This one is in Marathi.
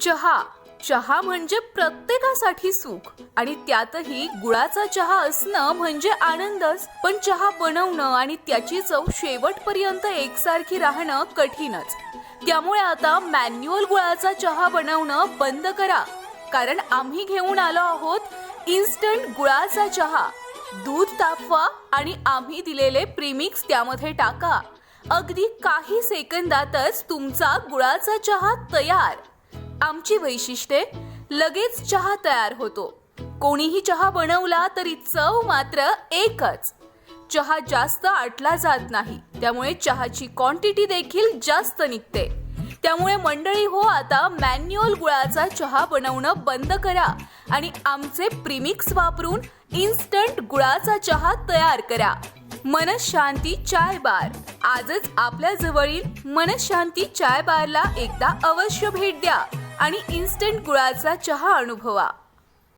चहा. चहा म्हणजे प्रत्येकासाठी सुख आणि त्यातही गुळाचा चहा असणं म्हणजे आनंदच. पण चहा बनवणं आणि त्याची चव शेवटपर्यंत एकसारखी राहणं कठीणच. त्यामुळे आता मॅन्युअल गुळाचा चहा बनवणं बंद करा. कारण आम्ही घेऊन आलो आहोत इन्स्टंट गुळाचा चहा. दूध तापवा आणि आम्ही दिलेले प्रीमिक्स त्यामध्ये टाका. अगदी काही सेकंदातच तुमचा गुळाचा चहा तयार. आमची वैशिष्ट्ये लगेच चहा तयार होतो. कोणीही चहा बनवला तरी चव मात्र एकच. चहा जास्त आटला जात नाही. त्यामुळे चहाची क्वांटिटी देखील जास्त निघते. त्यामुळे मंडळी हो आता मॅन्युअल गुळाचा चहा बनवणं बंद करा आणि आमचे प्रीमिक्स वापरून इन्स्टंट गुळाचा चहा तयार करा. मनशांती चाय बार. आजच आपल्या जवळील मनशांती चाय बारला एकदा अवश्य भेट द्या. आणि इन्स्टंट गुळाचा चहा अनुभवा.